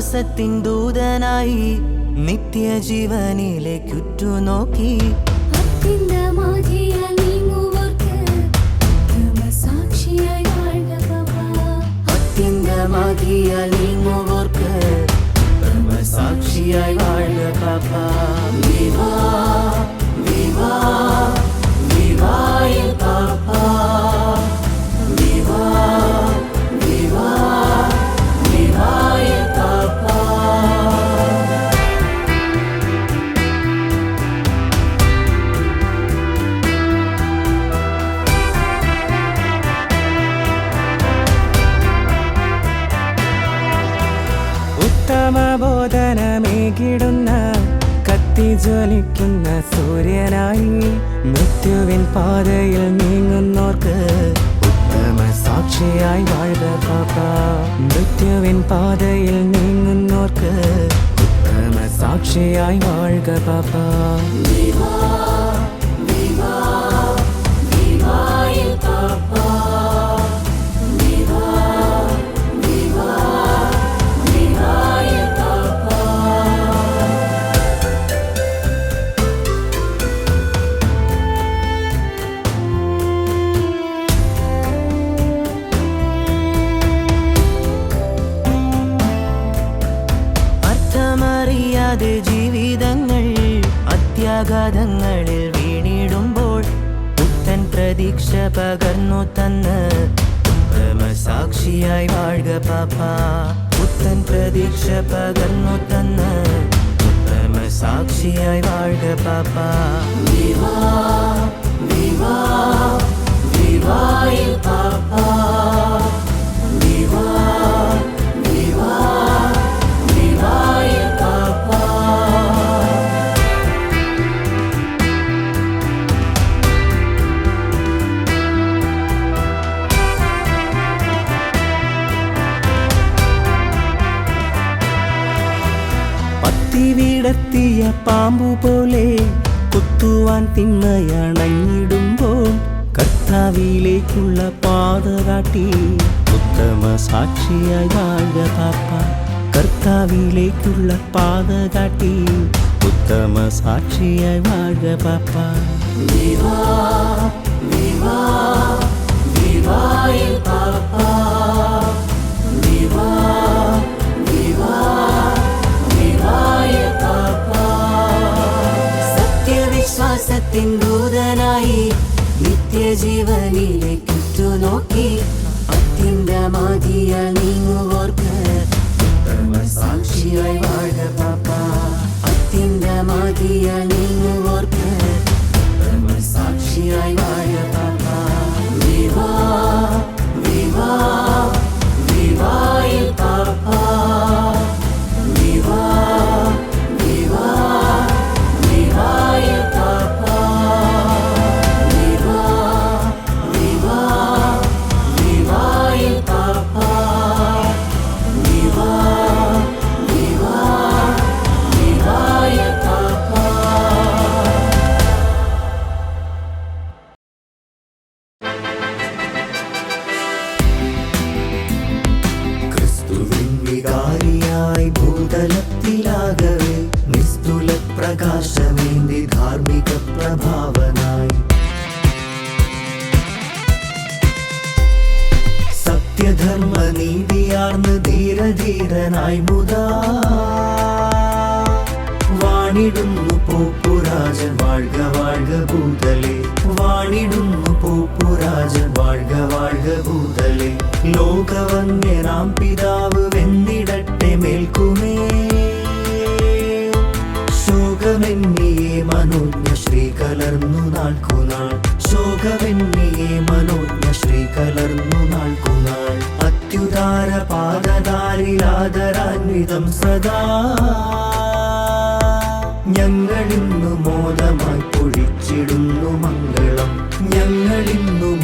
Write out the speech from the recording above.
സത്യവിശ്വാസത്തിൻ ദൂതനായി നിത്യജീവനിലേക്കുറ്റുനോക്കി അത്യന്തമാകിയ നീങ്ങുവോർക്ക് കത്തിജ്വലിക്കുന്ന സൂര്യനായി മൃത്യുവിൻ പാതയിൽ നീങ്ങുന്നോർക്ക് ഉത്തമ സാക്ഷിയായി വാഴുക പാപ്പ മൃത്യുവിൻ പാതയിൽ നീങ്ങുന്നോർക്ക് ഉത്തമ സാക്ഷിയായി വാഴുക പാപ്പ. അർത്ഥമറിയാതെ ജീവിതങ്ങൾ അത്യാഘാതങ്ങളിൽ വീണിടുമ്പോൾ പുത്തൻ പ്രതീക്ഷ പകർന്നു തന്ന് സാക്ഷിയായി വാഴുക പാപ്പ. പുത്തൻ പ്രതീക്ഷ പകർന്നു തന്ന് സാക്ഷിയായി വാഴുക പാപ്പ. വിവാ വിവാ പത്തി വീടെത്തിയ പാമ്പു പോലെ കുത്തുവാൻ തിന്മയണങ്ങിടുമ്പോൾ കർത്താവിലേക്കുള്ള പാത കാട്ടി ഉത്തമ സാക്ഷിയായി വാഴ പാപ്പ. കർത്താവിലേക്കുള്ള പാത കാട്ടി ഉത്തമ സാക്ഷിയായി വാഴ പാപ്പ. സത്യവിശ്വാസത്തിൻ ദൂതനായി നിത്യജീവനിലേക്കുറ്റുനോക്കി അത്യന്തമാകിയ നീങ്ങുവോർക്ക് പ്രഭാവനായി. സത്യധർമ്മ നീതിയാർന്ന് ധീരധീരനായി മുതാ. വാണിടുന്നു പോപ്പുരാജൻ വാഴ്ക വാഴ്ക ഭൂതലെ. വാണിടുന്നു പോപ്പുരാജൻ വാഴ്ക വാഴ്ക ഭൂതലെ. ലോകവന്യനാം പിതാവ് കലർന്നു നാൾക്കുനാൾ. ശോകമെന്നിയെ മനോജ്ഞ ശ്രീ കലർന്നു നാൾക്കുനാൾ. അത്യുദാര പാദതാരിലാദരാന്വിതം സദാ. ഞങ്ങളിന്നു മോദമായി പൊഴിച്ചിടുന്നു മംഗളം. ഞങ്ങളിന്നു